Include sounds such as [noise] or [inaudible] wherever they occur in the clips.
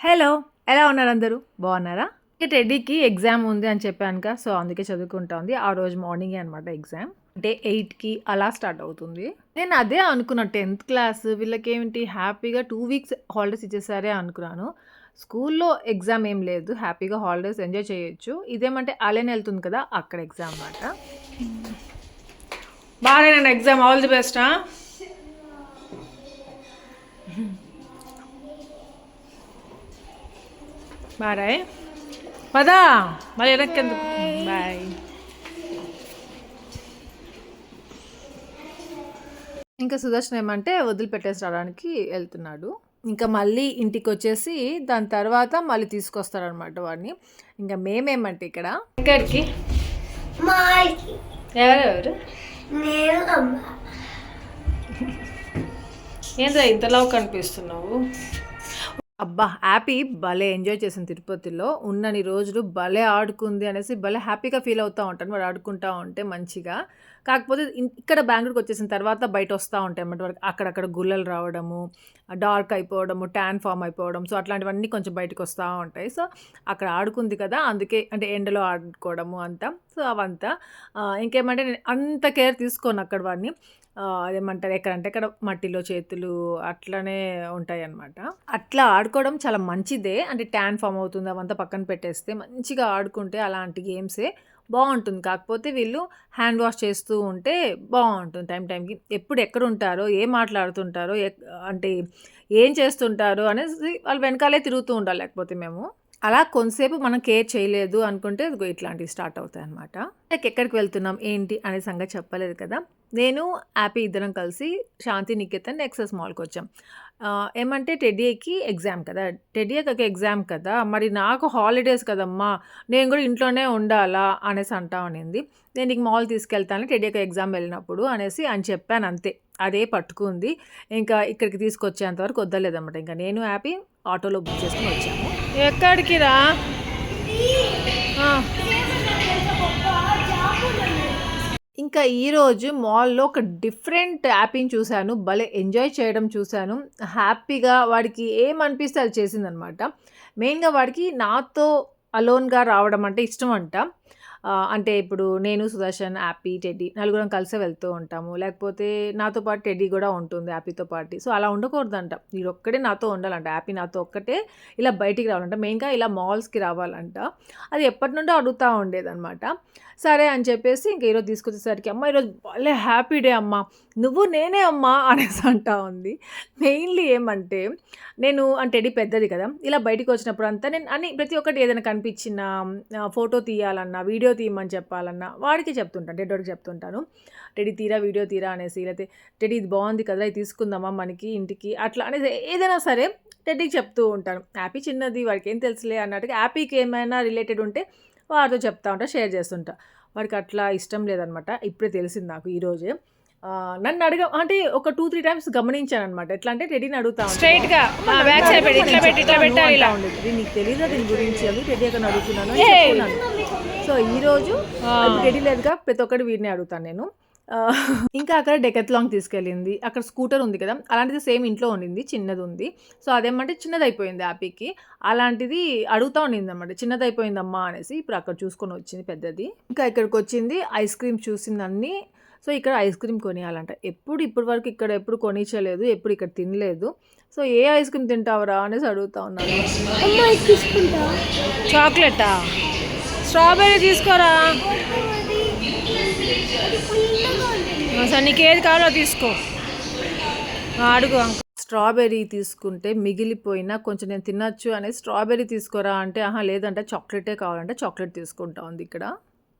Hello ఎలా ఉన్నారు అందరూ? బాగున్నారా? ఇక టెడ్డీకి ఎగ్జామ్ ఉంది అని చెప్పాను కదా సో అందుకే చదువుకుంటా ఉంది. ఆ రోజు మార్నింగే అనమాట ఎగ్జామ్. డే ఎయిట్కి అలా స్టార్ట్ అవుతుంది. నేను అదే అనుకున్నా టెన్త్ క్లాస్ వీళ్ళకేమిటి హ్యాపీగా టూ వీక్స్ హాలిడేస్ ఇచ్చేసారే అనుకున్నాను. స్కూల్లో ఎగ్జామ్ ఏం లేదు హ్యాపీగా హాలిడేస్ ఎంజాయ్ చేయొచ్చు. ఇదేమంటే అలానే వెళ్తుంది కదా అక్కడ ఎగ్జామ్ అన్నమాట. బాగా ఎగ్జామ్ ఆల్ ది బెస్టా? బాయ్ పదా మరి వెనక్కి ఎందుకు బాయ్ ఇంకా సుదర్శన్ ఏమంటే వదిలిపెట్టేసి రావడానికి వెళ్తున్నాడు. ఇంకా మళ్ళీ ఇంటికి వచ్చేసి దాని తర్వాత మళ్ళీ తీసుకొస్తారనమాట వాడిని. ఇంకా మేమేమంటే ఇక్కడ? ఎక్కడికి? మాకి ఎవరెవరు ఏంద్రా ఇంతలా కనిపిస్తున్నావు? అబ్బా హ్యాపీ భలే ఎంజాయ్ చేసింది తిరుపతిలో. ఉన్నన్ని రోజులు భలే ఆడుకుంది అనేసి భలే హ్యాపీగా ఫీల్ అవుతూ ఉంటాను. వాడు ఆడుకుంటా ఉంటే మంచిగా. కాకపోతే ఇక్కడ బెంగళూరుకి వచ్చేసిన తర్వాత బయట వస్తూ ఉంటాయి అన్నమాట. వాళ్ళకి అక్కడక్కడ గుల్లలు రావడము డార్క్ అయిపోవడము ట్యాన్ ఫామ్ అయిపోవడం సో అట్లాంటివన్నీ కొంచెం బయటకు వస్తూ ఉంటాయి. సో అక్కడ ఆడుకుంది కదా అందుకే అంటే ఎండలో ఆడుకోవడము అంతా. సో అవంతా. ఇంకేమంటే నేను అంత కేర్ తీసుకోను అక్కడ వాడిని. అదేమంటారు? ఎక్కడంటే ఇక్కడ మట్టిలో చేతులు అట్లనే ఉంటాయి అన్నమాట అట్లా ఆడుకోవడం చాలా మంచిదే. అంటే ట్యాన్ ఫామ్ అవుతుంది. అవంతా పక్కన పెట్టేస్తే మంచిగా ఆడుకుంటే అలాంటి గేమ్సే బాగుంటుంది. కాకపోతే వీళ్ళు హ్యాండ్ వాష్ చేస్తూ ఉంటే బాగుంటుంది టైం టైంకి. ఎప్పుడు ఎక్కడ ఉంటారో ఏం మాట్లాడుతుంటారో ఎక్- అంటే ఏం చేస్తుంటారో అనేసి వాళ్ళు వెనకాలే తిరుగుతూ ఉండాలి. లేకపోతే మేము అలా కొంతసేపు మనం కేర్ చేయలేదు అనుకుంటే ఇట్లాంటివి స్టార్ట్ అవుతాయి అనమాట లైక్ ఎక్కడికి వెళ్తున్నాం ఏంటి అనే సంగతి చెప్పలేదు కదా. నేను హ్యాపీ ఇద్దరం కలిసి శాంతి నికేతన్ ఎక్సెస్ మాల్కి వచ్చాం. ఏమంటే టెడ్డీకి ఎగ్జామ్ కదా. టెడ్డీకి ఒక ఎగ్జామ్ కదా. మరి నాకు హాలిడేస్ కదమ్మా నేను కూడా ఇంట్లోనే ఉండాలా అనేసి అంటా ఉన్నింది నేను నీకు మాల్ తీసుకెళ్తాను టెడ్డీకి ఎగ్జామ్ వెళ్ళినప్పుడు అనేసి అని చెప్పాను అంతే. అదే పట్టుకుంది. ఇంకా ఇక్కడికి తీసుకొచ్చేంత వరకు వద్దలేదన్నమాట. ఇంకా నేను హ్యాపీ ఆటోలో బుక్ చేసుకుని వచ్చాము. ఎక్కడికి రా? ఇంకా ఈరోజు మాల్లో ఒక డిఫరెంట్ యాపింగ్ చూశాను. భలే ఎంజాయ్ చేయడం చూశాను. హ్యాపీగా వాడికి ఏమనిపిస్తే అది చేసిందనమాట. మెయిన్గా వాడికి నాతో అలోన్గా రావడం అంటే ఇష్టం అంట. అంటే ఇప్పుడు నేను సుదర్శన్ హ్యాపీ టెడ్డీ నలుగురం కలిసే వెళ్తూ ఉంటాము. లేకపోతే నాతో పాటు టెడ్డీ కూడా ఉంటుంది హ్యాపీతో పాటు. సో అలా ఉండకూడదంట. మీరు ఒక్కడే నాతో ఉండాలంట. హ్యాపీ నాతో ఒక్కటే ఇలా బయటికి రావాలంట. మెయిన్గా ఇలా మాల్స్కి రావాలంట. అది ఎప్పటి నుండో అడుగుతూ ఉండేదన్నమాట. సరే అని చెప్పేసి ఇంక ఈరోజు తీసుకొచ్చేసరికి అమ్మ ఈరోజు భలే హ్యాపీ డే అమ్మ. నువ్వు నేనే అమ్మా అనేసి అంటా ఉంది. మెయిన్లీ ఏమంటే నేను అంటే ఇది పెద్దది కదా ఇలా బయటికి వచ్చినప్పుడు అంతా నేను అన్ని ప్రతి ఒక్కటి ఏదైనా కనిపించిన ఫోటో తీయాలన్నా వీడియో తీయమని చెప్పాలన్నా వాడికి చెప్తుంటాను డెడ్డోడికి చెప్తుంటాను. టెడీ తీరా వీడియో తీరా అనేసి లేకపోతే టెడీ ఇది బాగుంది కదా ఇది తీసుకుందామా మనకి ఇంటికి అట్లా అనేది ఏదైనా సరే టెడ్డీకి చెప్తూ ఉంటాను. హ్యాపీ చిన్నది వాడికి ఏం తెలుసులే అన్నట్టుగా హ్యాపీకి ఏమైనా రిలేటెడ్ ఉంటే వాడితో చెప్తా ఉంటా షేర్ చేస్తుంటా. వాడికి అట్లా ఇష్టం లేదనమాట. ఇప్పుడే తెలిసింది నాకు ఈరోజే నన్ను అడగ అంటే ఒక టూ త్రీ టైమ్స్ గమనించాను అనమాట ఎట్లా అంటే టెడీని అడుగుతా స్ట్రైట్గా బ్యాక్ సైడ్ పెట్టి ఇట్లా పెట్టి ఇట్లా పెట్టాలి ఇలా. ఉండేది నీకు తెలియదా దీని గురించి? అని టెడీ అక్కడ అడుగుతున్నాను సో ఈ రోజు టెడీ లేదుగా ప్రతి ఒక్కటి వీడిని అడుగుతాను నేను. ఇంకా అక్కడ డెకత్లాంగ్ తీసుకెళ్ళింది. అక్కడ స్కూటర్ ఉంది కదా అలాంటిది సేమ్ ఇంట్లో ఉండింది చిన్నది ఉంది సో అదేమంటే చిన్నది అయిపోయింది హ్యాపీకి అలాంటిది అడుగుతా ఉండింది అనమాట చిన్నది అయిపోయిందమ్మా అనేసి ఇప్పుడు అక్కడ చూసుకొని వచ్చింది పెద్దది. ఇంకా ఇక్కడికి వచ్చింది ఐస్ క్రీమ్ చూసిందన్నీ. సో ఇక్కడ ఐస్ క్రీమ్ కొనియాలంట. ఎప్పుడు ఇప్పటి వరకు ఇక్కడ ఎప్పుడు కొనిచ్చలేదు ఎప్పుడు ఇక్కడ తినలేదు. సో ఏ ఐస్ క్రీమ్ తింటావురా అనేసి అడుగుతా ఉన్నాను. చాక్లెటా? స్ట్రాబెర్రీ తీసుకోరా? సరే నీకు ఏది కావాలో తీసుకో. అడుగు అంకుల్. స్ట్రాబెర్రీ తీసుకుంటే మిగిలిపోయినా కొంచెం నేను తినచ్చు అనేది స్ట్రాబెర్రీ తీసుకోరా అంటే ఆహా లేదంటే చాక్లెటే కావాలంటే చాక్లెట్ తీసుకుంటా ఉంది ఇక్కడ.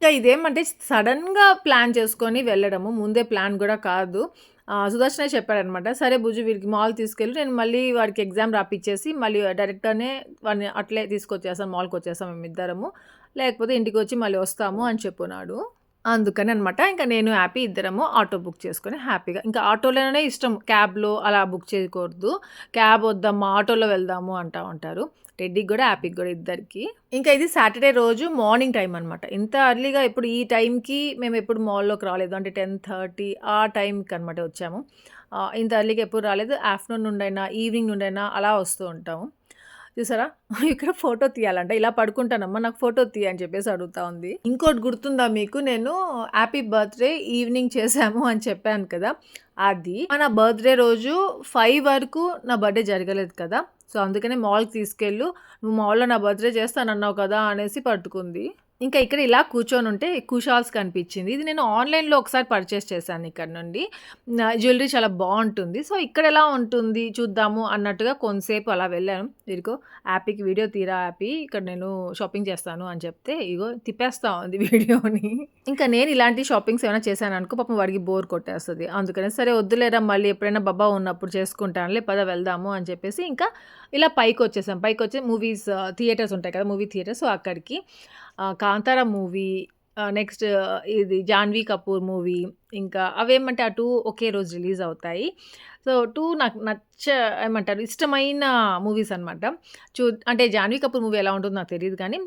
ఇంకా ఇదేమంటే సడన్గా ప్లాన్ చేసుకొని వెళ్ళడము ముందే ప్లాన్ కూడా కాదు. సుదర్శనే చెప్పాడనమాట సరే భుజు వీడికి మాల్ తీసుకెళ్ళి నేను మళ్ళీ వాడికి ఎగ్జామ్ రాపిచ్చేసి మళ్ళీ డైరెక్ట్గానే వాడిని అట్లే తీసుకొచ్చేస్తాను మాల్కి వచ్చేస్తాం మేము ఇద్దరము లేకపోతే ఇంటికి వచ్చి మళ్ళీ వస్తాము అని చెప్పున్నాడు అందుకని అనమాట ఇంకా నేను హ్యాపీ ఇద్దరము ఆటో బుక్ చేసుకొని హ్యాపీగా ఇంకా ఆటోలోనే ఇష్టం. క్యాబ్లో అలా బుక్ చేయకూడదు. క్యాబ్ వద్దాము ఆటోలో వెళ్దాము అంటా ఉంటారు. టెడ్డీకి కూడా హ్యాపీకి కూడా ఇద్దరికి. ఇంకా ఇది సాటర్డే రోజు మార్నింగ్ టైం అనమాట. ఇంత అర్లీగా ఇప్పుడు ఈ టైంకి మేము ఎప్పుడు మాల్లోకి రాలేదు. అంటే టెన్ థర్టీ ఆ టైంకి అనమాట వచ్చాము. ఇంత అర్లీగా ఎప్పుడు రాలేదు. ఆఫ్టర్నూన్ నుండైనా ఈవినింగ్ నుండైనా అలా వస్తూ ఉంటాము. చూసారా? [laughs] ఇక్కడ ఫోటో తీయాలంట. ఇలా పడుకుంటానమ్మా నాకు ఫోటో తీయ అని చెప్పేసి అడుగుతా ఉంది. ఇంకోటి గుర్తుందా మీకు? నేను హ్యాపీ బర్త్డే ఈవినింగ్ చేశాము అని చెప్పాను కదా. అది నా బర్త్డే రోజు ఫైవ్ వరకు నా బర్త్డే జరగలేదు కదా. సో అందుకనే మాల్కి తీసుకెళ్ళు. నువ్వు మాల్లో నా బర్త్డే చేస్తానన్నావు కదా అనేసి పట్టుకుంది. ఇంకా ఇక్కడ ఇలా కూర్చొని ఉంటే కుషాల్స్ కనిపించింది ఇది నేను ఆన్లైన్లో ఒకసారి పర్చేస్ చేశాను ఇక్కడ నుండి. జ్యువెలరీ చాలా బాగుంటుంది. సో ఇక్కడ ఎలా ఉంటుంది చూద్దాము అన్నట్టుగా కొంతసేపు అలా వెళ్ళాను. ఇదిగో యాపీకి వీడియో తీరా యాపీ ఇక్కడ నేను షాపింగ్ చేస్తాను అని చెప్తే ఇగో తిప్పేస్తా ఉంది [laughs] వీడియోని. ఇంకా నేను ఇలాంటి షాపింగ్స్ ఏమైనా చేశాను అనుకో పాపం వాడికి బోర్ కొట్టేస్తుంది. అందుకని సరే వద్దులేరా మళ్ళీ ఎప్పుడైనా బాబా ఉన్నప్పుడు చేసుకుంటానులే పద వెళ్దాము అని చెప్పేసి ఇంకా ఇలా పైకి వచ్చేసాం పైకి వచ్చి మూవీస్ థియేటర్స్ ఉంటాయి కదా మూవీ థియేటర్స్. సో అక్కడికి కాంతార మూవీ నెక్స్ట్ ఇది జాన్వీ కపూర్ మూవీ ఇంకా అవేమంటే ఆ టూ ఒకే రోజు రిలీజ్ అవుతాయి. సో టూ నాకు నచ్చ ఏమంటారు ఇష్టమైన మూవీస్ అనమాట చూ అంటే జాన్వీ కపూర్ మూవీ ఎలా ఉంటుందో నాకు తెలియదు కానీ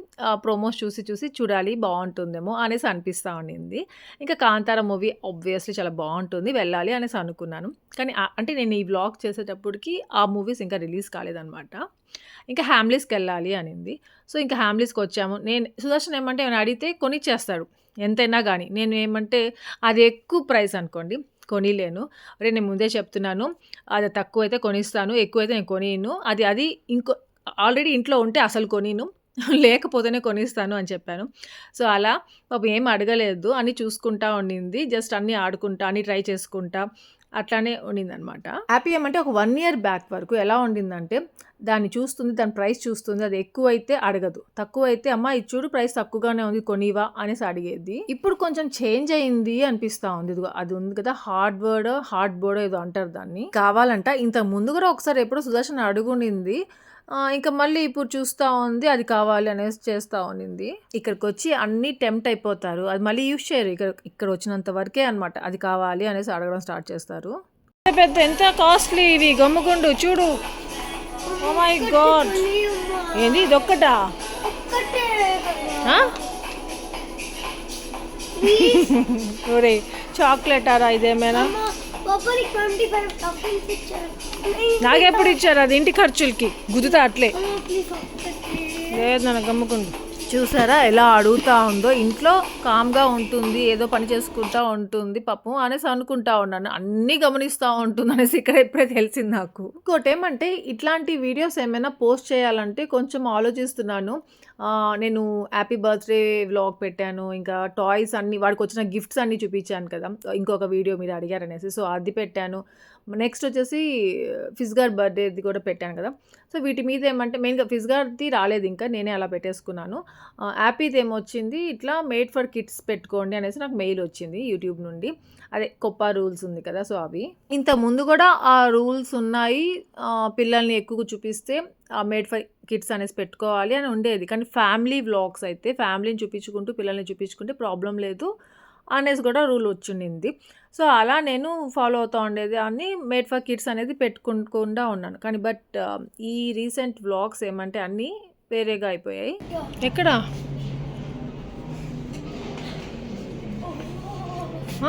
ప్రోమోస్ చూసి చూసి చూడాలి బాగుంటుందేమో అనేసి అనిపిస్తూ ఉండింది. ఇంకా కాంతార మూవీ ఆబ్వియస్లీ చాలా బాగుంటుంది వెళ్ళాలి అనేసి అనుకున్నాను. కానీ అంటే నేను ఈ వ్లాగ్ చేసేటప్పటికి ఆ మూవీస్ ఇంకా రిలీజ్ కాలేదన్నమాట. ఇంకా హ్యామ్లీస్కి వెళ్ళాలి అనింది. సో ఇంకా హ్యామ్లీస్కి వచ్చాము నేను సుదర్శన్ ఏమంటే ఏమైనా అడిగితే కొనిచ్చేస్తాడు. ఎంతైనా కానీ నేను ఏమంటే అది ఎక్కువ ప్రైస్ అనుకోండి కొనిలేను. అరే నేను ముందే చెప్తున్నాను. అది తక్కువ అయితే కొనిస్తాను ఎక్కువైతే నేను కొనిను అది అది ఇంకో ఆల్రెడీ ఇంట్లో ఉంటే అసలు కొనిను. లేకపోతేనే కొనిస్తాను అని చెప్పాను. సో అలా పాపం ఏం అడగలేదు. అని చూసుకుంటా ఉండింది. జస్ట్ అన్నీ ఆడుకుంటా అన్నీ ట్రై చేసుకుంటా. అట్లానే ఉండిందనమాట హ్యాపీ ఏమంటే ఒక వన్ ఇయర్ బ్యాక్ వరకు ఎలా ఉండిందంటే దాన్ని చూస్తుంది దాని ప్రైస్ చూస్తుంది అది ఎక్కువ అయితే అడగదు. తక్కువ అయితే అమ్మ ఇది చూడు ప్రైస్ తక్కువగానే ఉంది కొనివా అనేసి అడిగేది. ఇప్పుడు కొంచెం చేంజ్ అయింది అనిపిస్తా ఉంది. ఇదిగో అది ఉంది కదా హార్డ్ వర్డ్ హార్డ్ బోర్డ్ ఏదో అంటారు దాన్ని. కావాలంట ఇంత ముందు కూడా ఒకసారి ఎప్పుడో సుదర్శన్ అడుగుండింది ఇంకా మళ్ళీ ఇప్పుడు చూస్తూ ఉంది అది కావాలి అనేసి చేస్తూ ఉండింది. ఇక్కడికి వచ్చి అన్నీ టెంప్ట్ అయిపోతారు. అది మళ్ళీ యూస్ చేయరు. ఇక్కడ ఇక్కడ వచ్చినంత వరకే అనమాట అది కావాలి అనేసి అడగడం స్టార్ట్ చేస్తారు. పెద్ద ఎంత కాస్ట్లీ ఇవి? గమ్ముగుండు చూడు. ఓ మై గాడ్ ఏంది ఇది ఒక్కటా. [laughs] చాక్లెట్ ఆరా ఇదేమైనా? నాకెప్పుడు ఇచ్చారు? అది ఇంటి ఖర్చులకి. గుద్దుతా అట్లే. లేదు నన్ను గమ్ముకుండు. చూసారా ఎలా అడుగుతా ఉందో? ఇంట్లో కామ్గా ఉంటుంది ఏదో పని చేసుకుంటా ఉంటుంది పాపం అనేసి అనుకుంటా ఉన్నాను. అన్నీ గమనిస్తూ ఉంటుంది అనేసి ఇక్కడ ఇప్పుడే తెలిసింది నాకు. ఇంకోటి ఏమంటే ఇట్లాంటి వీడియోస్ ఏమైనా పోస్ట్ చేయాలంటే కొంచెం ఆలోచిస్తున్నాను. నేను హ్యాపీ బర్త్డే వ్లాగ్ పెట్టాను ఇంకా టాయ్స్ అన్ని వాడికి వచ్చిన గిఫ్ట్స్ అన్ని చూపించాను కదా ఇంకొక వీడియో మీరు అడిగారనేసి. సో అది పెట్టాను. నెక్స్ట్ వచ్చేసి ఫిజ్గార్ బర్త్డేది కూడా పెట్టాను కదా. సో వీటి మీద ఏమంటే మెయిన్గా ఫిజ్గార్ది రాలేదు ఇంకా నేనే అలా పెట్టేసుకున్నాను. యాపీది ఏమొచ్చింది ఇట్లా మేడ్ ఫర్ కిడ్స్ పెట్టుకోండి అనేసి నాకు మెయిల్ వచ్చింది యూట్యూబ్ నుండి. అదే కొప్ప రూల్స్ ఉంది కదా సో అవి. ఇంత ముందు కూడా ఆ రూల్స్ ఉన్నాయి. పిల్లల్ని ఎక్కువ చూపిస్తే ఆ మేడ్ ఫర్ కిడ్స్ అనేసి పెట్టుకోవాలి అని ఉండేది. కానీ ఫ్యామిలీ వ్లాగ్స్ అయితే ఫ్యామిలీని చూపించుకుంటూ పిల్లల్ని చూపించుకుంటే ప్రాబ్లం లేదు. అనేసి కూడా రూల్ వచ్చిండింది. సో అలా నేను ఫాలో అవుతూ ఉండేది అని మేడ్ ఫర్ కిడ్స్ అనేది పెట్టుకుంటూ ఉన్నాను. కానీ బట్ ఈ రీసెంట్ వ్లాగ్స్ ఏమంటే అన్నీ వేరేగా అయిపోయాయి. ఎక్కడ?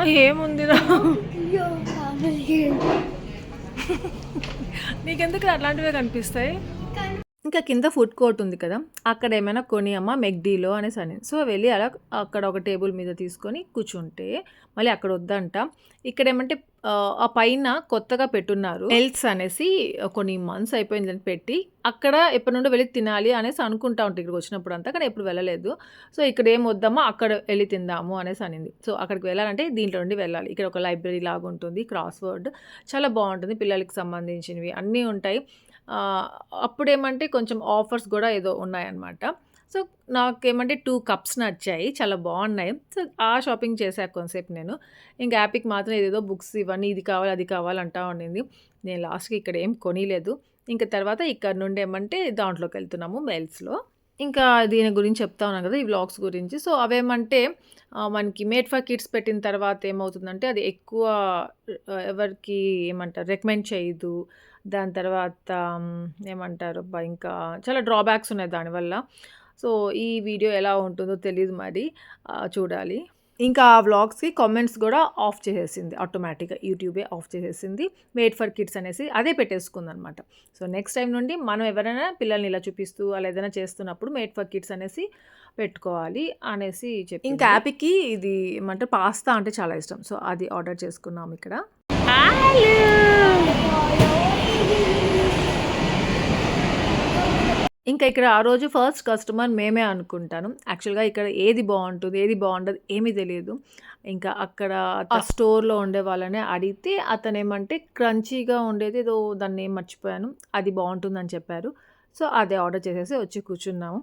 ఏముందిరా? నీకెందుకు అట్లాంటివే కనిపిస్తాయి? ఇంకా కింద ఫుడ్ కోర్ట్ ఉంది కదా అక్కడ ఏమైనా కొని అమ్మ మెగ్డీలో అనేసి అని. సో వెళ్ళి అలా అక్కడ ఒక టేబుల్ మీద తీసుకొని కూర్చుంటే మళ్ళీ అక్కడ వద్దంట. ఇక్కడ ఏమంటే ఆ, పైన కొత్తగా పెట్టున్నారు. హెల్త్స్ అనేసి కొన్ని మంత్స్ అయిపోయింది అని పెట్టి అక్కడ ఎప్పటి నుండో వెళ్ళి తినాలి అనేసి అనుకుంటా ఉంటాయి ఇక్కడికి వచ్చినప్పుడు అంతా కానీ ఎప్పుడు వెళ్ళలేదు. సో ఇక్కడ ఏం వద్దామో అక్కడ వెళ్ళి తిందాము అనేసి అనింది. సో అక్కడికి వెళ్ళాలంటే దీంట్లో నుండి వెళ్ళాలి. ఇక్కడ ఒక లైబ్రరీ లాగా ఉంటుంది క్రాస్ వర్డ్ చాలా బాగుంటుంది పిల్లలకి సంబంధించినవి అన్నీ ఉంటాయి. అప్పుడేమంటే కొంచెం ఆఫర్స్ కూడా ఏదో ఉన్నాయన్నమాట. సో నాకేమంటే టూ కప్స్ నచ్చాయి చాలా బాగున్నాయి. సో ఆ షాపింగ్ చేశాను కొంతసేపు నేను. ఇంకా యాపిక్ మాత్రం ఏదేదో బుక్స్ ఇవన్నీ ఇది కావాలి అది కావాలి అంటా ఉండింది. నేను లాస్ట్కి ఇక్కడ ఏం కొనిలేదు. ఇంకా తర్వాత ఇక్కడ నుండి ఏమంటే దాంట్లోకి వెళ్తున్నాము మెయిల్స్లో ఇంకా దీని గురించి చెప్తా ఉన్నాను కదా ఈ వ్లాగ్స్ గురించి. సో అవేమంటే మనకి మేడ్ ఫర్ కిడ్స్ పెట్టిన తర్వాత ఏమవుతుందంటే అది ఎక్కువ ఎవరికి ఏమంటారు రికమెండ్ చేయదు. దాని తర్వాత ఏమంటారు ఇంకా చాలా డ్రాబ్యాక్స్ ఉన్నాయి దానివల్ల సో ఈ వీడియో ఎలా ఉంటుందో తెలియదు మరి. చూడాలి. ఇంకా ఆ వ్లాగ్స్కి కామెంట్స్ కూడా ఆఫ్ చేసేసింది ఆటోమేటిక్గా యూట్యూబే ఆఫ్ చేసేసింది. మేడ్ ఫర్ కిడ్స్ అనేసి అదే పెట్టేసుకుంది అనమాట సో నెక్స్ట్ టైం నుండి మనం ఎవరైనా పిల్లల్ని ఇలా చూపిస్తూ అలా ఏదైనా చేస్తున్నప్పుడు మేడ్ ఫర్ కిడ్స్ అనేసి పెట్టుకోవాలి అనేసి చెప్పి ఇంకా యాపీకి ఇది ఏమంటే పాస్తా అంటే చాలా ఇష్టం. సో అది ఆర్డర్ చేసుకున్నాం ఇక్కడ. ఇంకా ఇక్కడ ఆ రోజు ఫస్ట్ కస్టమర్ మేమే అనుకుంటాను. యాక్చువల్గా ఇక్కడ ఏది బాగుంటుంది ఏది బాగుండదు ఏమీ తెలియదు. ఇంకా అక్కడ ఆ స్టోర్లో ఉండే వాళ్ళనే అడిగితే అతను ఏమంటే క్రంచీగా ఉండేది ఏదో దాన్ని ఏం మర్చిపోయాను అది బాగుంటుందని చెప్పారు. సో అదే ఆర్డర్ చేసేసి వచ్చి కూర్చున్నాము.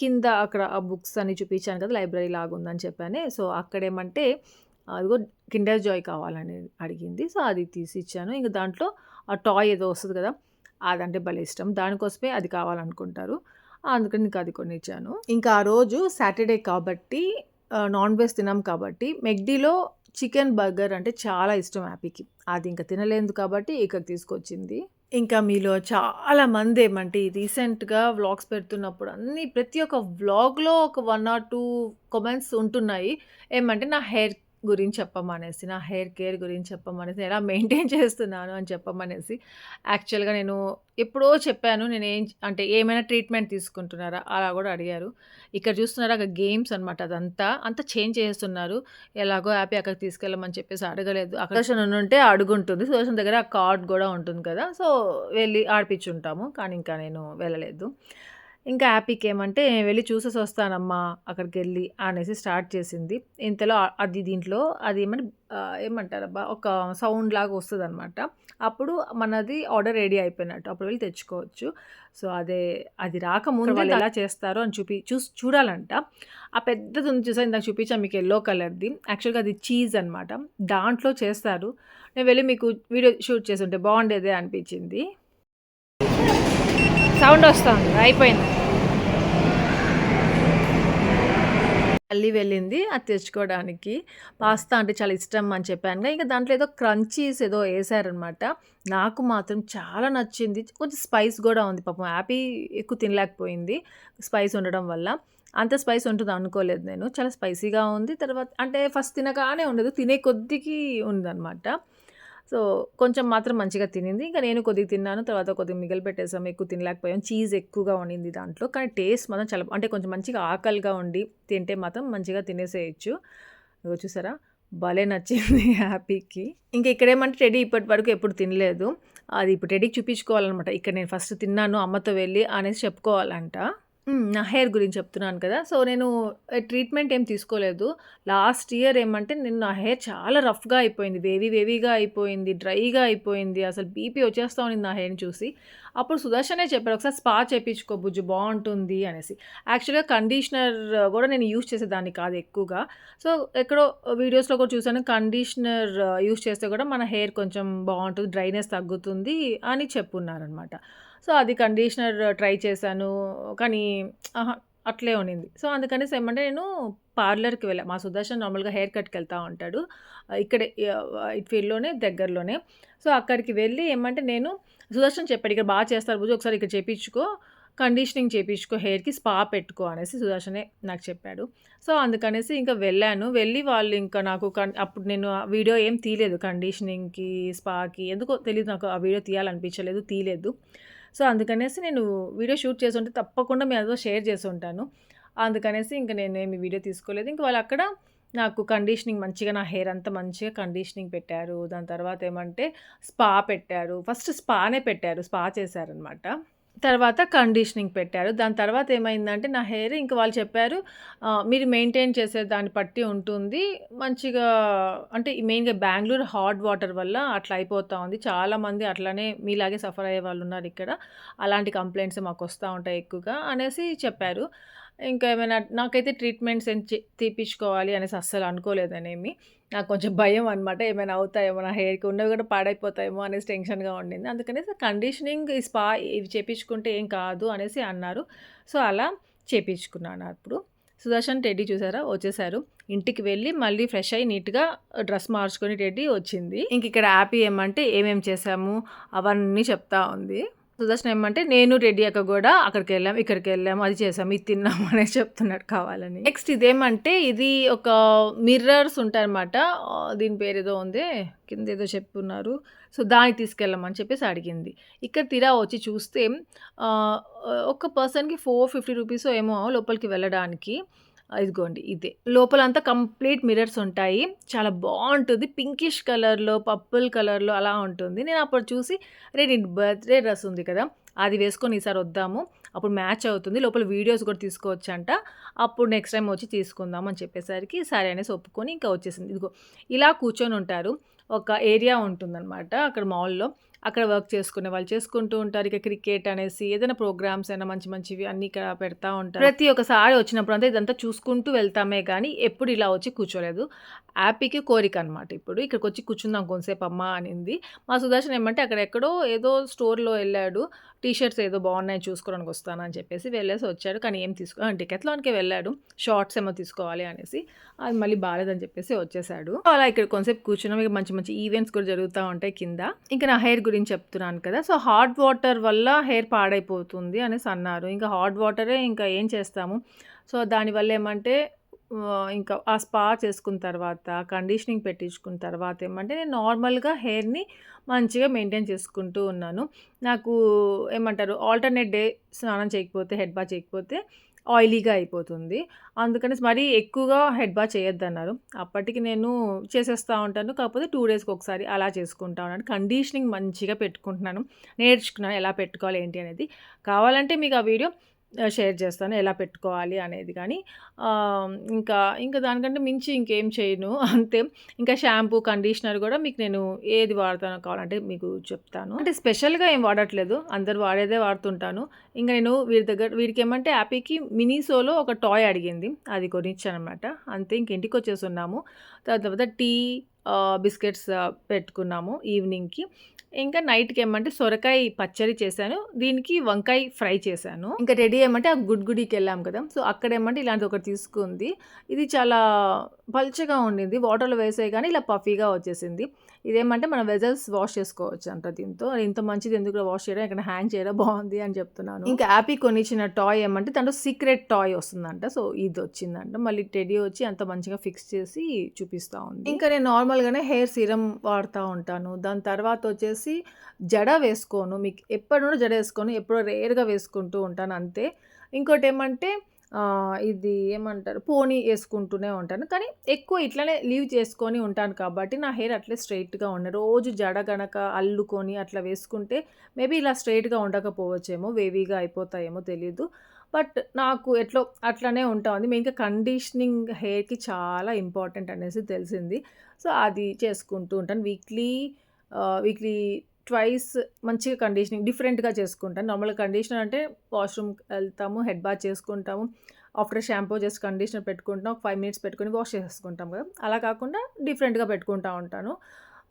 కింద అక్కడ ఆ బుక్స్ అని చూపించాను కదా లైబ్రరీ లాగా ఉందని చెప్పానే. సో అక్కడ ఏమంటే అదిగో కిండర్ జాయ్ కావాలని అడిగింది. సో అది తీసి ఇచ్చాను ఇంకా దాంట్లో ఆ టాయ్ ఏదో వస్తుంది కదా అదంటే భలే ఇష్టం. దానికోసమే అది కావాలనుకుంటారు. అందుకని ఇంకా అది కొన్ని ఇచ్చాను ఇంకా ఆ రోజు సాటర్డే కాబట్టి నాన్ వెజ్ తినాం కాబట్టి మెగ్డీలో చికెన్ బర్గర్ అంటే చాలా ఇష్టం హ్యాపీకి. అది ఇంకా తినలేదు కాబట్టి ఇక్కడ తీసుకొచ్చింది. ఇంకా మీలో చాలా మంది ఏమంటే రీసెంట్గా వ్లాగ్స్ పెడుతున్నప్పుడు అన్ని ప్రతి ఒక్క వ్లాగ్లో ఒక వన్ ఆర్ టూ కామెంట్స్ ఉంటున్నాయి. ఏమంటే నా హెయిర్ గురించి చెప్పమనేసి నా హెయిర్ కేర్ గురించి చెప్పమనేసి ఎలా మెయింటైన్ చేస్తున్నాను అని చెప్పమనేసి యాక్చువల్గా నేను ఎప్పుడో చెప్పాను. నేను ఏం అంటే ఏమైనా ట్రీట్మెంట్ తీసుకుంటున్నారా? అలా కూడా అడిగారు. ఇక్కడ చూస్తున్నారా అక్కడ గేమ్స్ అనమాట అదంతా. అంతా చేంజ్ చేస్తున్నారు. ఎలాగో హ్యాపీ అక్కడికి తీసుకెళ్ళమని చెప్పేసి అడగలేదు. అక్కడ ఉంటే అడుగుంటుంది. సోషన్ దగ్గర కార్డ్ కూడా ఉంటుంది కదా. సో వెళ్ళి ఆడిపించుంటాము కానీ ఇంకా నేను వెళ్ళలేదు. ఇంకా హ్యాపీకి ఏమంటే "నేను వెళ్ళి చూసేసి వస్తానమ్మా అక్కడికి వెళ్ళి అనేసి స్టార్ట్ చేసింది. ఇంతలో అది దీంట్లో అది ఏమంటే ఏమంటారబ్బా ఒక సౌండ్ లాగా వస్తుంది అనమాట అప్పుడు మనది ఆర్డర్ రెడీ అయిపోయినట్టు అప్పుడు వెళ్ళి తెచ్చుకోవచ్చు. సో అదే అది రాకముందు వాళ్ళు ఎలా చేస్తారో అని చూపి చూసి చూడాలంట. ఆ పెద్దది ఉంది చూసా ఇందాక చూపించాను మీకు ఎల్లో కలర్ది. యాక్చువల్గా అది చీజ్ అనమాట దాంట్లో చేస్తారు. నేను వెళ్ళి మీకు వీడియో షూట్ చేసి ఉంటే బాగుండేదే అనిపించింది. సౌండ్ వస్తుంది అయిపోయింది. మళ్ళీ వెళ్ళింది అది తెచ్చుకోవడానికి. పాస్తా అంటే చాలా ఇష్టం అని చెప్పాను ఇంకా దాంట్లో ఏదో క్రంచీస్ ఏదో వేసారనమాట. నాకు మాత్రం చాలా నచ్చింది. కొంచెం స్పైస్ కూడా ఉంది పాపం హ్యాపీ ఎక్కువ తినలేకపోయింది స్పైస్ ఉండడం వల్ల. అంత స్పైస్ ఉంటుంది అనుకోలేదు నేను చాలా స్పైసీగా ఉంది. తర్వాత అంటే ఫస్ట్ తినగానే ఉండదు తినే కొద్దికి ఉందన్నమాట సో కొంచెం మాత్రం మంచిగా తినింది. ఇంకా నేను కొద్దిగా తిన్నాను. తర్వాత కొద్దిగా మిగిలి పెట్టేసాం ఎక్కువ తినలేకపోయాం. చీజ్ ఎక్కువగా ఉండింది దాంట్లో. కానీ టేస్ట్ మాత్రం చాలా అంటే కొంచెం మంచిగా ఆకలిగా ఉండి తింటే మాత్రం మంచిగా తినేసేయచ్చు. ఇగో చూసారా? భలే నచ్చింది [laughs] హ్యాపీకి. ఇంకా ఇక్కడేమంటే రెడీ టెడీ ఇప్పటి వరకు ఎప్పుడు తినలేదు. అది ఇప్పుడు టెడీకి చూపించుకోవాలన్నమాట. ఇక్కడ నేను ఫస్ట్ తిన్నాను అమ్మతో వెళ్ళి అనేసి చెప్పుకోవాలంట. నా హెయిర్ గురించి చెప్తున్నాను కదా. సో నేను ట్రీట్మెంట్ ఏం తీసుకోలేదు. లాస్ట్ ఇయర్ ఏమంటే నేను నా హెయిర్ చాలా రఫ్గా అయిపోయింది. వేవీ వేవీగా అయిపోయింది డ్రైగా అయిపోయింది. అసలు బీపీ వచ్చేస్తా ఉంది నా హెయిర్ని చూసి. అప్పుడు సుదర్శనే చెప్పారు ఒకసారి స్పా చేయించుకో బుజ్జు బాగుంటుంది అనేసి. యాక్చువల్గా కండిషనర్ కూడా నేను యూస్ చేసేదాన్ని కాదు ఎక్కువగా. సో ఎక్కడో వీడియోస్లో కూడా చూసాను కండిషనర్ యూస్ చేస్తే కూడా మన హెయిర్ కొంచెం బాగుంటుంది డ్రైనెస్ తగ్గుతుంది అని చెప్పున్నారనమాట. సో అది కండిషనర్ ట్రై చేశాను. కానీ అట్లే ఉండింది సో అందుకనేసి ఏమంటే నేను పార్లర్కి వెళ్ళాను మా సుదర్శన్ నార్మల్గా హెయిర్ కట్కి వెళ్తూ ఉంటాడు. ఇక్కడే ఇట్ ఫీల్డ్లోనే దగ్గరలోనే. సో అక్కడికి వెళ్ళి ఏమంటే నేను సుదర్శన్ చెప్పాడు ఇక్కడ బాగా చేస్తారు బుజు ఒకసారి ఇక్కడ చేపించుకో. కండిషనింగ్ చేయించుకో హెయిర్కి స్పా పెట్టుకో అనేసి సుదర్శనే నాకు చెప్పాడు. సో అందుకనేసి ఇంకా వెళ్ళాను. వెళ్ళి వాళ్ళు ఇంకా నాకు కన్ అప్పుడు నేను ఆ వీడియో ఏం తీయలేదు. కండిషనింగ్కి స్పాకి ఎందుకో తెలియదు నాకు ఆ వీడియో తీయాలనిపించలేదు తీయలేదు. సో అందుకనేసి నేను వీడియో షూట్ చేసి ఉంటే తప్పకుండా మీ అదో షేర్ చేసి ఉంటాను అందుకనేసి ఇంకా నేను ఏమి వీడియో తీసుకోలేదు. ఇంక వాళ్ళు అక్కడ నాకు కండిషనింగ్ మంచిగా నా హెయిర్ అంతా మంచిగా కండిషనింగ్ పెట్టారు. దాని తర్వాత ఏమంటే స్పా పెట్టారు. ఫస్ట్ స్పానే పెట్టారు. స్పా చేశారనమాట. తర్వాత కండిషనింగ్ పెట్టారు. దాని తర్వాత ఏమైందంటే నా హెయిర్ ఇంక వాళ్ళు చెప్పారు మీరు మెయింటైన్ చేసే దాన్ని బట్టి ఉంటుంది. మంచిగా అంటే మెయిన్గా బెంగళూరు హాట్ వాటర్ వల్ల అట్లా అయిపోతూ ఉంది. చాలామంది అట్లానే మీలాగే సఫర్ అయ్యే వాళ్ళు ఉన్నారు ఇక్కడ. అలాంటి కంప్లైంట్స్ మాకు వస్తూ ఉంటాయి ఎక్కువగా అనేసి చెప్పారు. ఇంకా ఏమైనా నాకైతే ట్రీట్మెంట్స్ ఏం చే- తీపించుకోవాలి అనేసి అస్సలు అనుకోలేదనేమి నాకు కొంచెం భయం అనమాట ఏమైనా అవుతాయేమో నా హెయిర్కి ఉన్నవి కూడా పాడైపోతాయేమో అనేసి టెన్షన్గా ఉండింది. అందుకనేసి కండిషనింగ్ ఈ స్పా ఇవి చేపించుకుంటే ఏం కాదు అనేసి అన్నారు. సో అలా చేపించుకున్నాను అప్పుడు. సుదర్శన్ టెడ్డీ చూసారా? వచ్చేసారు. ఇంటికి వెళ్ళి మళ్ళీ ఫ్రెష్ అయ్యి నీట్గా డ్రెస్ మార్చుకొని టెడ్డీ వచ్చింది. ఇంక ఇక్కడ యాపీ ఏమంటే ఏమేమి చేసాము అవన్నీ చెప్తా ఉంది. సుదర్శనం ఏమంటే నేను రెడీ అక్క కూడా అక్కడికి వెళ్ళాం ఇక్కడికి వెళ్ళాం అది చేసాం ఇది తిన్నాం [laughs] అనేది చెప్తున్నాడు కావాలని. నెక్స్ట్ ఇదేమంటే ఇది ఒక మిర్రర్స్ ఉంటాయన్నమాట. దీని పేరు ఏదో ఉంది కింద ఏదో చెప్పున్నారు. సో దాన్ని తీసుకెళ్ళమని చెప్పేసి అడిగింది. ఇక్కడ తీరా వచ్చి చూస్తే ఒక పర్సన్కి ఫోర్ ఫిఫ్టీ రూపీస్ ఏమో లోపలికి వెళ్ళడానికి ఇదిగోండి ఇదే. లోపలంతా కంప్లీట్ మిర్రర్స్ ఉంటాయి. చాలా బాగుంటుంది. పింకిష్ కలర్లో పర్పుల్ కలర్లో అలా ఉంటుంది. నేను అప్పుడు చూసి రే నేను బర్త్డే డ్రెస్ ఉంది కదా అది వేసుకొని ఈసారి వద్దాము. అప్పుడు మ్యాచ్ అవుతుంది. లోపల వీడియోస్ కూడా తీసుకోవచ్చంట. అప్పుడు నెక్స్ట్ టైం వచ్చి తీసుకుందాం అని చెప్పేసరికి సరే అనేసి ఒప్పుకొని ఇంకా వచ్చేసింది. ఇదిగో ఇలా కూర్చొని ఉంటారు. ఒక ఏరియా ఉంటుందన్నమాట అక్కడ మాల్లో. అక్కడ వర్క్ చేసుకునే వాళ్ళు చేసుకుంటూ ఉంటారు. ఇక క్రికెట్ అనేసి ఏదైనా ప్రోగ్రామ్స్ అయినా మంచి మంచివి అన్ని ఇక్కడ పెడతా ఉంటారు. ప్రతి ఒక్కసారి వచ్చినప్పుడు అంతా ఇదంతా చూసుకుంటూ వెళ్తామే కానీ ఎప్పుడు ఇలా వచ్చి కూర్చోలేదు. హ్యాపీకి కోరిక అనమాట ఇప్పుడు. ఇక్కడికి వచ్చి కూర్చుందాం కొంతసేపు అమ్మ అనింది. మా సుదర్శన్ ఏమంటే అక్కడ ఎక్కడో ఏదో స్టోర్లో వెళ్ళాడు. టీషర్ట్స్ ఏదో బాగున్నాయి చూసుకోవడానికి వస్తానని చెప్పేసి వెళ్ళేసి వచ్చాడు. కానీ ఏం తీసుకో టికెట్లోనికే వెళ్ళాడు. షార్ట్స్ ఏమో తీసుకోవాలి అనేసి. అది మళ్ళీ బాగాలేదని చెప్పేసి వచ్చేసాడు. అలా ఇక్కడ కొంతసేపు కూర్చున్నాం. ఇక మంచి మంచి ఈవెంట్స్ కూడా జరుగుతూ ఉంటాయి కింద. ఇంకా నా హెయిర్ గురించి చెప్తున్నాను కదా. సో హాట్ వాటర్ వల్ల హెయిర్ పాడైపోతుంది అనేసి అన్నారు. ఇంకా హాట్ వాటరే ఇంకా ఏం చేస్తాము? సో దానివల్ల ఏమంటే ఇంకా ఆ స్పా చేసుకున్న తర్వాత కండిషనింగ్ పెట్టించుకున్న తర్వాత ఏమంటే నేను నార్మల్గా హెయిర్ని మంచిగా మెయింటైన్ చేసుకుంటూ ఉన్నాను. నాకు ఏమంటారు ఆల్టర్నేట్ డే స్నానం చేయకపోతే హెడ్ బా చేయకపోతే ఆయిలీగా అయిపోతుంది. అందుకని మరీ ఎక్కువగా హెడ్ బా చేయొద్దన్నారు. అప్పటికి నేను చేసేస్తూ ఉంటాను. కాకపోతే టూ డేస్కి ఒకసారి అలా చేసుకుంటా ఉన్నాను. కండిషనింగ్ మంచిగా పెట్టుకుంటున్నాను. నేర్చుకున్నాను ఎలా పెట్టుకోవాలి ఏంటి అనేది. కావాలంటే మీకు ఆ వీడియో షేర్ చేస్తాను. ఎలా పెట్టుకోవాలి అనేది కానీ ఇంకా ఇంకా దానికంటే మించి ఇంకేం చేయను. [laughs] అంతే. ఇంకా షాంపూ కండిషనర్ కూడా మీకు నేను ఏది వాడతానో కావాలంటే మీకు చెప్తాను. అంటే స్పెషల్గా ఏం వాడట్లేదు. అందరు వాడేదే వాడుతుంటాను. ఇంకా నేను వీరి దగ్గర వీడికి ఏమంటే యాపీకి మినీసోలో ఒక టాయ్ అడిగింది. అది కొనిచ్చానమాట అనమాట అంతే ఇంక ఇంటికి వచ్చేసి ఉన్నాము తర్వాత టీ బిస్కెట్స్ పెట్టుకున్నాము ఈవినింగ్కి. ఇంకా నైట్కి ఏమంటే సొరకాయ పచ్చడి చేశాను. దీనికి వంకాయ ఫ్రై చేశాను. ఇంకా రెడీ ఏమంటే ఆ గుడ్ గుడికి వెళ్ళాం కదా. సో అక్కడ ఏమంటే ఇలాంటి ఒకటి తీసుకుంది. ఇది చాలా పల్చగా ఉండింది. వాటర్లో వేసే కానీ ఇలా పఫీగా వచ్చేసింది. ఇదేమంటే మనం వెజల్స్ వాష్ చేసుకోవచ్చు అంట దీంతో. ఇంత మంచిది ఎందుకు వాష్ చేయడం ఇక్కడ హ్యాంగ్ చేయడం బాగుంది అని చెప్తున్నాను. ఇంకా యాపీ కొనిచ్చిన టాయ్ ఏమంటే దాంట్లో సీక్రెట్ టాయ్ వస్తుందంట. సో ఇది వచ్చిందంట. మళ్ళీ టెడీ వచ్చి అంత మంచిగా ఫిక్స్ చేసి చూపిస్తూ ఉంది. ఇంకా నేను నార్మల్గానే హెయిర్ సీరం వాడుతూ ఉంటాను. దాని తర్వాత వచ్చేసి జడ వేసుకోను. మీకు ఎప్పటి నుండి జడ వేసుకోను. ఎప్పుడో రేర్గా వేసుకుంటూ ఉంటాను అంతే. ఇంకోటి ఏమంటే ఇది ఏమంటారు? పోనీ వేసుకుంటూనే ఉంటాను. కానీ ఎక్కువ ఇట్లనే లీవ్ చేసుకొని ఉంటాను కాబట్టి నా హెయిర్ అట్లే స్ట్రైట్గా ఉండే. రోజు జడ గనక అల్లుకొని అట్లా వేసుకుంటే మేబీ ఇలా స్ట్రైట్గా ఉండకపోవచ్చేమో వేవీగా అయిపోతాయేమో తెలియదు బట్ నాకు ఎట్లో అట్లనే ఉంటుంది ఉంది. ఇంకా కండిషనింగ్ హెయిర్కి చాలా ఇంపార్టెంట్ అనేసి తెలిసింది. సో అది చేసుకుంటూ ఉంటాను. వీక్లీ వీక్లీ ట్వైస్ మంచిగా కండిషనింగ్ డిఫరెంట్గా చేసుకుంటాను నార్మల్గా కండిషనర్ అంటే వాష్రూమ్ వెళ్తాము హెడ్ బాత్ చేసుకుంటాము ఆఫ్టర్ షాంపూ జస్ట్ కండిషనర్ పెట్టుకుంటాం ఒక ఫైవ్ మినిట్స్ పెట్టుకొని వాష్ చేసుకుంటాం కదా. అలా కాకుండా డిఫరెంట్గా పెట్టుకుంటా ఉంటాను.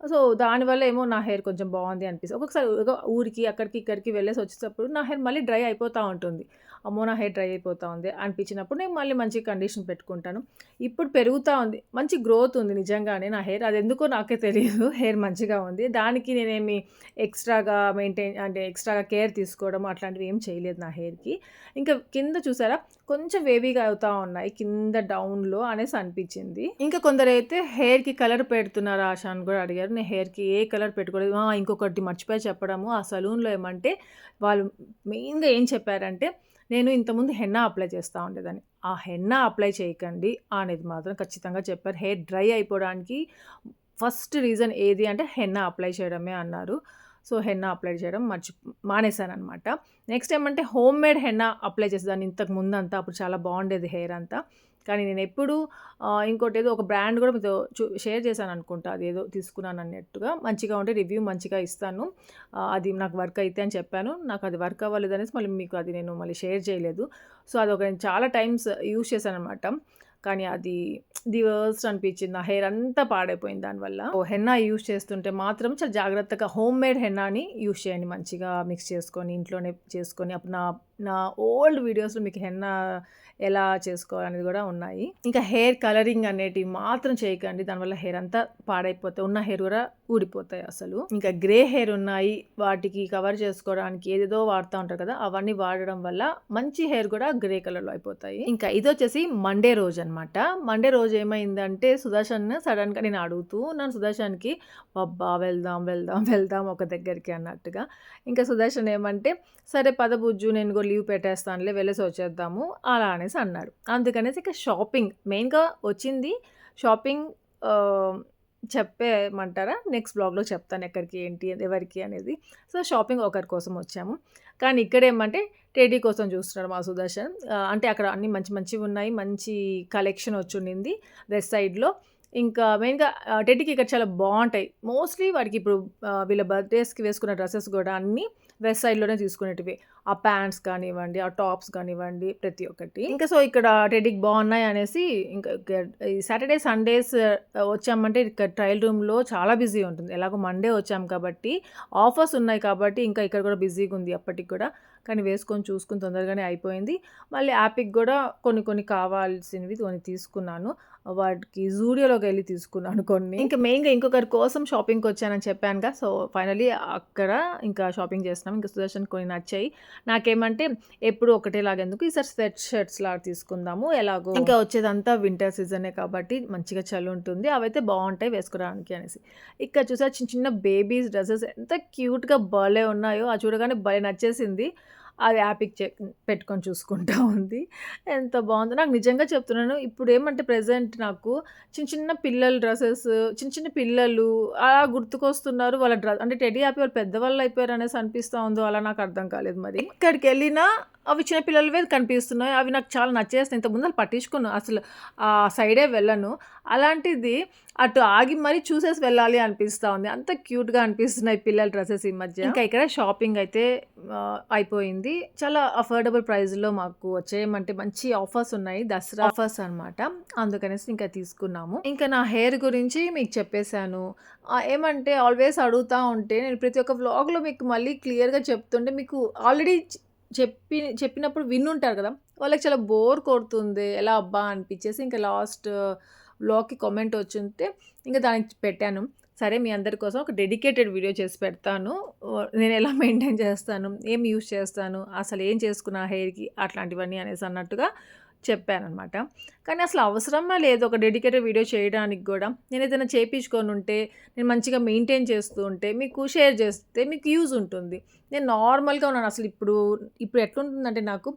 సో దానివల్ల ఏమో నా హెయిర్ కొంచెం బాగుంది అనిపిస్తుంది. ఒక్కొక్కసారి ఊరికి అక్కడికి ఇక్కడికి వెళ్ళేసి వచ్చేటప్పుడు నా హెయిర్ మళ్ళీ డ్రై అయిపోతూ ఉంటుంది. అమ్మో నా హెయిర్ డ్రై అయిపోతూ ఉంది అనిపించినప్పుడు నేను మళ్ళీ మంచి కండిషన్ పెట్టుకుంటాను. ఇప్పుడు పెరుగుతూ ఉంది మంచి గ్రోత్ ఉంది నిజంగానే నా హెయిర్. అది ఎందుకో నాకే తెలియదు హెయిర్ మంచిగా ఉంది. దానికి నేనేమి ఎక్స్ట్రాగా మెయింటైన్ అంటే ఎక్స్ట్రాగా కేర్ తీసుకోవడం అట్లాంటివి ఏం చేయలేదు నా హెయిర్కి. ఇంకా కింద చూసారా కొంచెం వేవీగా అవుతూ ఉన్నాయి కింద డౌన్లో అనేసి అనిపించింది. ఇంకా కొందరు అయితే హెయిర్కి కలర్ పెడుతున్నారు ఆశ అని కూడా అడిగారు. నేను హెయిర్కి ఏ కలర్ పెట్టుకోలేదు. ఇంకొకటి మర్చిపోయి చెప్పడము. ఆ సలూన్లో ఏమంటే వాళ్ళు మెయిన్గా ఏం చెప్పారంటే నేను ఇంతకుముందు హెన్నా అప్లై చేస్తూ ఉండేదాన్ని. ఆ హెన్నా అప్లై చేయకండి అనేది మాత్రం ఖచ్చితంగా చెప్పారు. హెయిర్ డ్రై అయిపోవడానికి ఫస్ట్ రీజన్ ఏది అంటే హెన్నా అప్లై చేయడమే అన్నారు. సో హెన్నా అప్లై చేయడం మర్చి మానేశాను అనమాట నెక్స్ట్ ఏమంటే హోమ్ మేడ్ హెన్నా అప్లై చేసేదాన్ని ఇంతకు ముందు అంతా అప్పుడు చాలా బాగుండేది హెయిర్ అంతా. కానీ నేను ఎప్పుడు ఇంకోటి ఏదో ఒక బ్రాండ్ కూడా మీతో చూ షేర్ చేశాను అనుకుంటా. అది ఏదో తీసుకున్నాను అన్నట్టుగా. మంచిగా ఉంటే రివ్యూ మంచిగా ఇస్తాను. అది నాకు వర్క్ అయితే అని చెప్పాను. నాకు అది వర్క్ అవ్వలేదు అనేసి మళ్ళీ మీకు అది నేను మళ్ళీ షేర్ చేయలేదు. సో అది ఒక నేను చాలా టైమ్స్ యూస్ చేశాను అనమాట కానీ అది ది వర్స్ట్ అనిపించింది. నా హెయిర్ అంతా పాడైపోయింది దానివల్ల. ఓ హెన్నా యూస్ చేస్తుంటే మాత్రం చాలా జాగ్రత్తగా హోమ్ మేడ్ హెన్నాని యూస్ చేయండి మంచిగా మిక్స్ చేసుకొని ఇంట్లోనే చేసుకొని అప్పుడు నా నా ఓల్డ్ వీడియోస్‌లో మీకు హెన్నా ఎలా చేసుకోవాలనేది కూడా ఉన్నాయి. ఇంకా హెయిర్ కలరింగ్ అనేటివి మాత్రం చేయకండి. దానివల్ల హెయిర్ అంతా పాడైపోతాయి. ఉన్న హెయిర్ కూడా ఊడిపోతాయి అసలు. ఇంకా గ్రే హెయిర్ ఉన్నాయి. వాటికి కవర్ చేసుకోవడానికి ఏదేదో వాడుతా ఉంటారు కదా! అవన్నీ వాడడం వల్ల మంచి హెయిర్ కూడా గ్రే కలర్‌లో అయిపోతాయి. ఇంకా ఇది వచ్చేసి మండే రోజు అనమాట మండే రోజు ఏమైందంటే సుదర్శన్ సడన్గా నేను అడుగుతూ నన్ను సుదర్శన్‌కి అబ్బా! వెళ్దాం, వెళ్దాం, వెళ్దాం ఒక దగ్గరికి అన్నట్టుగా. ఇంకా సుదర్శన్ ఏమంటే సరే పద బుజ్జు నేను కూడా లీవ్ పెట్టేస్తానులే వెళ్ళేసి వచ్చేద్దాము అలా అనేసి అన్నాడు. అందుకనేసి ఇక షాపింగ్ మెయిన్‌గా వచ్చింది షాపింగ్ చెప్పేమంటారా చెప్పేయమంటారా? నెక్స్ట్ బ్లాగ్‌లో చెప్తాను ఎక్కడికి, ఏంటి, ఎవరికి అనేది. సో, షాపింగ్ ఒకరి కోసం వచ్చాము. కానీ ఇక్కడేమంటే టెడ్డీ కోసం చూస్తున్నాడు మా సుదర్శన్. అంటే అక్కడ అన్నీ మంచి మంచివున్నాయి. మంచి కలెక్షన్ వచ్చిండింది వెస్ట్ సైడ్‌లో. ఇంకా మెయిన్‌గా టెడ్డీకి ఇక్కడ చాలా బాగుంటాయి మోస్ట్‌లీ వాడికి ఇప్పుడు వీళ్ళ బర్త్‌డేస్‌కి వేసుకున్న డ్రెస్సెస్ కూడా అన్నీ వెస్ట్ సైడ్‌లోనే తీసుకునేటివే. ఆ ప్యాంట్స్ కానివ్వండి, ఆ టాప్స్ కానివ్వండి ప్రతి ఒక్కటి. ఇంకా సో, ఇక్కడ టెడిక్ బాగున్నాయి అనేసి ఇంకా ఈ సాటర్‌డే, సండేస్ వచ్చామంటే ఇక్కడ ట్రయల్ రూమ్‌లో చాలా బిజీ ఉంటుంది. ఎలాగో మండే వచ్చాం కాబట్టి ఆఫర్స్ ఉన్నాయి కాబట్టి ఇంకా ఇక్కడ కూడా బిజీగా ఉంది అప్పటికి కూడా. కానీ వేసుకొని చూసుకుని తొందరగానే అయిపోయింది. మళ్ళీ యాపిక్ కూడా కొన్ని కొన్ని కావాల్సినవి కొన్ని తీసుకున్నాను. వాటికి జూడియోలోకెళ్ళి తీసుకున్నాను కొన్ని. ఇంకా మెయిన్‌గా ఇంకొకరి కోసం షాపింగ్‌కి వచ్చానని చెప్పానుగా. సో, ఫైనల్లీ అక్కడ ఇంకా షాపింగ్ చేస్తున్నాం. ఇంకా సుదర్శన్‌కి కొన్ని నచ్చాయి. నాకేమంటే ఎప్పుడు ఒకటేలాగా ఎందుకు ఈసారి స్వెట్ షర్ట్స్ లాగా తీసుకుందాము. ఎలాగో ఇంకా వచ్చేదంతా వింటర్ సీజనే కాబట్టి మంచిగా చలి ఉంటుంది. అవైతే బావుంటాయి వేసుకోవడానికి అనేసి. ఇక్కడ చూసారా చిన్న చిన్న బేబీస్ డ్రెసెస్ ఎంత క్యూట్‌గా భలే ఉన్నాయో అది చూడగానే భలే నచ్చేసింది. అది యాపిక్ చె పెట్టుకొని చూసుకుంటా ఉంది. ఎంత బాగుంది నాకు నిజంగా చెప్తున్నాను. ఇప్పుడేమంటే ప్రెజెంట్ నాకు చిన్న చిన్న పిల్లల డ్రెస్సెస్ చిన్న చిన్న పిల్లలు అలా గుర్తుకొస్తున్నారు. వాళ్ళ డ్రెస్ అంటే టెడీ హ్యాపీ వాళ్ళు పెద్దవాళ్ళు అయిపోయారు అనేసి అనిపిస్తూ ఉందో అలా నాకు అర్థం కాలేదు మరి. ఇక్కడికి వెళ్ళినా అవి చిన్న పిల్లలవే కనిపిస్తున్నాయి. అవి నాకు చాలా నచ్చేస్తాయి. ఇంత ముందు పట్టించుకోను. అసలు ఆ సైడే వెళ్ళను. అలాంటిది అటు ఆగి మరీ చూసేసి వెళ్ళాలి అనిపిస్తూ ఉంది. అంత క్యూట్‌గా అనిపిస్తున్నాయి పిల్లల డ్రెస్సెస్ ఈ మధ్య. ఇంకా ఇక్కడ షాపింగ్ అయితే అయిపోయింది. చాలా అఫోర్డబుల్ ప్రైస్‌లో మాకు వచ్చేయమంటే మంచి ఆఫర్స్ ఉన్నాయి. దసరా ఆఫర్స్ అనమాట. అందుకనేసి ఇంకా తీసుకున్నాము. ఇంకా నా హెయిర్ గురించి మీకు చెప్పేశాను ఏమంటే ఆల్వేస్ అడుగుతా ఉంటే నేను ప్రతి ఒక్క వ్లాగ్‌లో మీకు మళ్ళీ క్లియర్‌గా చెప్తుంటే మీకు ఆల్రెడీ చెప్పి చెప్పినప్పుడు వినుంటారు కదా! వాళ్ళకి చాలా బోర్ కొడుతుంది. ఎలా అబ్బా! అనిపించేసి ఇంకా లాస్ట్ బ్లాగ్కి కామెంట్ వచ్చింటే ఇంకా దానికి పెట్టాను. సరే మీ అందరి కోసం ఒక డెడికేటెడ్ వీడియో చేసి పెడతాను. నేను ఎలా మెయింటైన్ చేస్తాను, ఏం యూజ్ చేస్తాను, అసలు ఏం చేసుకున్నా హెయిర్‌కి అట్లాంటివన్నీ అనేసి అన్నట్టుగా చెప్పానమాట కానీ అసలు అవసరమా లేదు ఒక డెడికేటెడ్ వీడియో చేయడానికి కూడా నేను ఏదైనా చేయించుకొని ఉంటే నేను మంచిగా మెయింటైన్ చేస్తూ ఉంటే, మీకు షేర్ చేస్తే మీకు యూజ్ ఉంటుంది. నేను నార్మల్‌గా ఉన్నాను. అసలు ఇప్పుడు ఇప్పుడు ఎట్లుంటుందంటే నాకు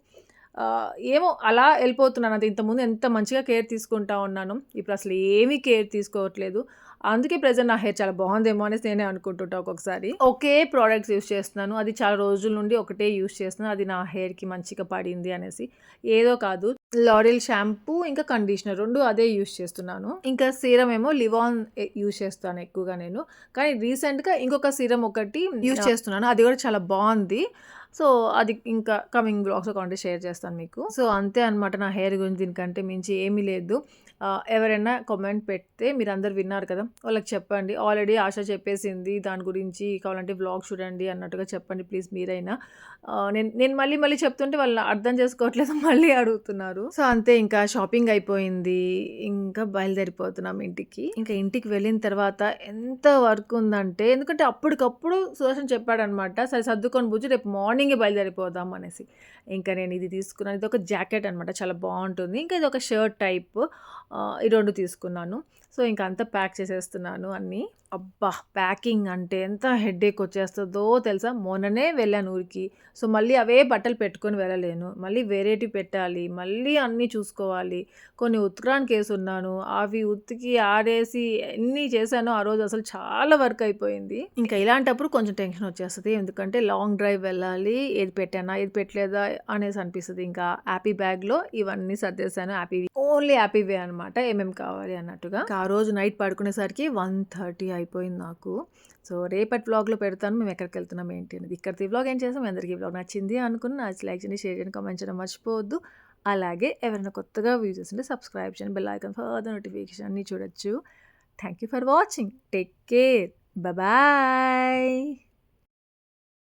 ఏమో అలా వెళ్ళిపోతున్నాను అంతే ఇంతకుముందు ఎంత మంచిగా కేర్ తీసుకుంటా ఉన్నాను ఇప్పుడు అసలు ఏమీ కేర్ తీసుకోవట్లేదు. అందుకే ప్రెజెంట్ నా హెయిర్ చాలా బావుందేమో అనేసి నేనే అనుకుంటుంటా ఒక్కొక్కసారి. ఒకే ప్రొడక్ట్స్ యూజ్ చేస్తున్నాను. అది చాలా రోజుల నుండి ఒకటే యూజ్ చేస్తున్నాను. అది నా హెయిర్‌కి మంచిగా పడింది అనేసి. ఏదో కాదు లారియల్ షాంపూ ఇంకా కండిషనర్ 2 అదే యూజ్ చేస్తున్నాను. ఇంకా సీరమ్ ఏమో లివాన్ యూజ్ చేస్తాను ఎక్కువగా నేను. కానీ రీసెంట్‌గా ఇంకొక సీరమ్ ఒకటి యూజ్ చేస్తున్నాను. అది కూడా చాలా బావుంది. సో, అది ఇంకా కమింగ్ బ్లాగ్స్ కావాలంటే షేర్ చేస్తాను మీకు. సో, అంతే అనమాట నా హెయిర్ గురించి దీనికంటే మించి ఏమీ లేదు. ఎవరైనా కామెంట్ పెడితే మీరందరూ విన్నారు కదా! వాళ్ళకి చెప్పండి. ఆల్రెడీ ఆశ చెప్పేసింది దాని గురించి కావాలంటే బ్లాగ్ చూడండి అన్నట్టుగా చెప్పండి ప్లీజ్ మీరైనా. నేను నేను మళ్ళీ మళ్ళీ చెప్తుంటే వాళ్ళు అర్థం చేసుకోవట్లేదు [laughs] మళ్ళీ అడుగుతున్నారు. సో, అంతే ఇంకా షాపింగ్ అయిపోయింది. ఇంకా బయలుదేరిపోతున్నాం ఇంటికి. ఇంకా ఇంటికి వెళ్ళిన తర్వాత ఎంత వర్క్ ఉందంటే ఎందుకంటే అప్పటికప్పుడు సుదర్శన్ చెప్పాడనమాట. సరే సర్దుకొని బుజ్జి రేపు మార్నింగ్ బయలుదేరిపోదాం అనేసి. ఇంకా నేను ఇది తీసుకున్నాను. ఒక జాకెట్ అనమాట. చాలా బాగుంటుంది ఇంకా ఇది ఒక షర్ట్ టైప్ ఈ రెండు తీసుకున్నాను. సో, ఇంక అంతా ప్యాక్ చేసేస్తున్నాను అన్నీ. అబ్బా! ప్యాకింగ్ అంటే ఎంత హెడేక్ వచ్చేస్తుందో తెలుసా? మొన్ననే వెళ్ళాను ఊరికి. సో, మళ్ళీ అవే బట్టలు పెట్టుకొని వెళ్ళలేను. మళ్ళీ వేరేటివి పెట్టాలి. మళ్ళీ అన్నీ చూసుకోవాలి. కొన్ని ఉతకడానికేసున్నాను. అవి ఉతికి ఆడేసి ఎన్ని చేశానో ఆ రోజు అసలు చాలా వర్క్ అయిపోయింది. ఇంకా ఇలాంటప్పుడు కొంచెం టెన్షన్ వచ్చేస్తుంది ఎందుకంటే లాంగ్ డ్రైవ్ వెళ్ళాలి. ఏది పెట్టానా? ఏది పెట్టలేదా? అనేసి అనిపిస్తుంది ఇంకా హ్యాపీ బ్యాగ్‌లో ఇవన్నీ సర్దేశాను. హ్యాపీ ఓన్లీ హ్యాపీవే అనమాట. ఏమేం కావాలి అన్నట్టుగా. ఆ రోజు నైట్ పడుకునేసరికి 1:30 అయిపోయింది నాకు. సో, రేపటి వ్లాగ్‌లో పెడతాను. మేము ఎక్కడికెళ్తున్నాం ఏంటి అనేది. ఇక్కడితో ఈ వ్లాగ్ ఏం చేసాం. మీ అందరికీ వ్లాగ్ నచ్చింది అనుకున్న నచ్చి లైక్ చేయండి, షేర్ చేయండి, కామెంట్ చేయడం మర్చిపోవద్దు. అలాగే ఎవరైనా కొత్తగా వ్యూస్ చేస్తుంటే సబ్స్క్రైబ్ చేయండి. బెల్ ఐకాన్ ఫర్దర్ నోటిఫికేషన్ అన్నీ చూడొచ్చు. Thank you for watching. Take care. Bye.